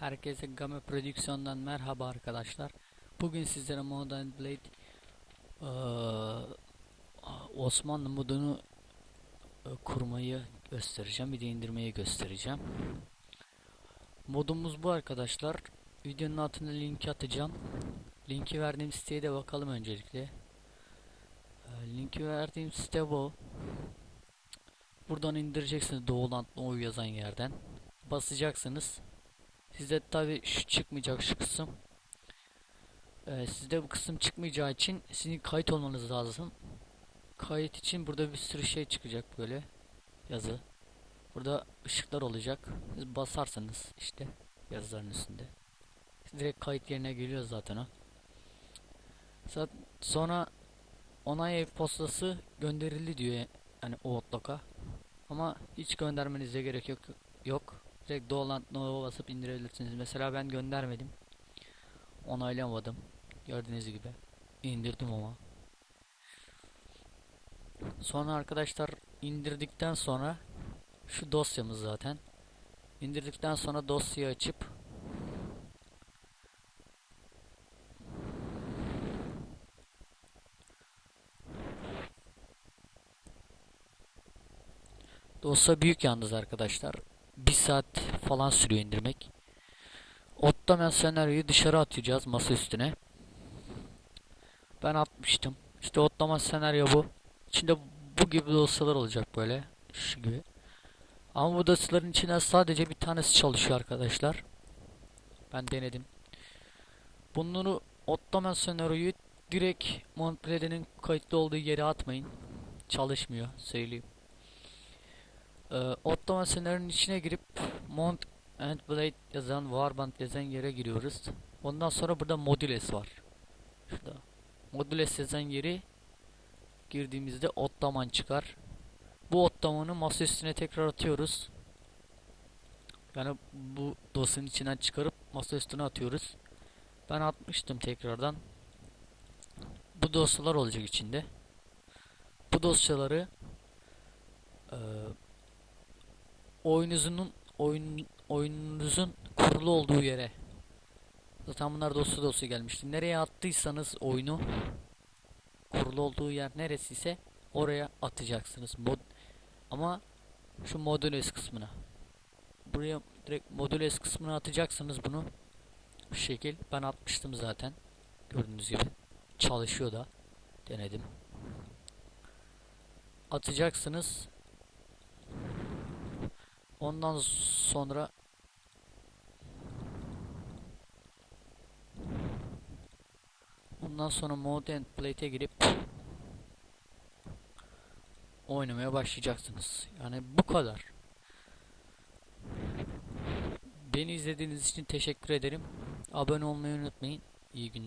Herkese Game Prodüksiyon'dan merhaba arkadaşlar. Bugün sizlere Modern Blade eee, Osmanlı modunu e, kurmayı göstereceğim. Bir de indirmeyi göstereceğim. Modumuz bu arkadaşlar. Videonun altına linki atacağım. Linki verdiğim siteye de bakalım öncelikle. Linki verdiğim site bu. Buradan indireceksiniz Doğuland Doğu yazan yerden. Basacaksınız. Sizde tabi şu çıkmayacak şu kısım. Ee, sizde bu kısım çıkmayacağı için sizin kayıt olmanız lazım. Kayıt için burada bir sürü şey çıkacak böyle yazı. Burada ışıklar olacak. Siz basarsınız işte yazıların üstünde. Direkt kayıt yerine geliyor zaten o. Sonra onay e-postası gönderildi diyor yani o Outlook'a. Ama hiç göndermenize gerek yok. Yok. Direkt Dolant Nova basıp indirebilirsiniz. Mesela ben göndermedim. Onaylamadım. Gördüğünüz gibi. indirdim ama. Sonra arkadaşlar indirdikten sonra şu dosyamız zaten. İndirdikten sonra dosyayı açıp Dosya büyük yalnız arkadaşlar. Bir saat falan sürüyor indirmek. Ottoman senaryoyu dışarı atacağız masa üstüne. Ben atmıştım. İşte Ottoman senaryo bu. İçinde bu gibi dosyalar olacak böyle. Şu gibi. Ama bu dosyaların içinden sadece bir tanesi çalışıyor arkadaşlar. Ben denedim. Bunları Ottoman senaryoyu direkt Montpellier'in kayıtlı olduğu yere atmayın. Çalışmıyor söyleyeyim. Ee, Ottoman senaryonun içine girip Mont and Blade yazan Warband yazan yere giriyoruz. Ondan sonra burada Modules var. Şurada. Modules yazan yeri girdiğimizde Ottoman çıkar. Bu Ottoman'ı masa üstüne tekrar atıyoruz. Yani bu dosyanın içinden çıkarıp masa üstüne atıyoruz. Ben atmıştım tekrardan. Bu dosyalar olacak içinde. Bu dosyaları oyunuzun oyun oyununuzun kurulu olduğu yere. Zaten bunlar dosya dosya gelmişti. Nereye attıysanız oyunu kurulu olduğu yer neresi ise oraya atacaksınız. Mod ama şu modules kısmına. Buraya direkt modules kısmına atacaksınız bunu. Bu şekil ben atmıştım zaten. Gördüğünüz gibi çalışıyor da denedim. Atacaksınız. Ondan sonra Ondan sonra Mode and Plate'e girip oynamaya başlayacaksınız. Yani bu kadar. Beni izlediğiniz için teşekkür ederim. Abone olmayı unutmayın. İyi günler.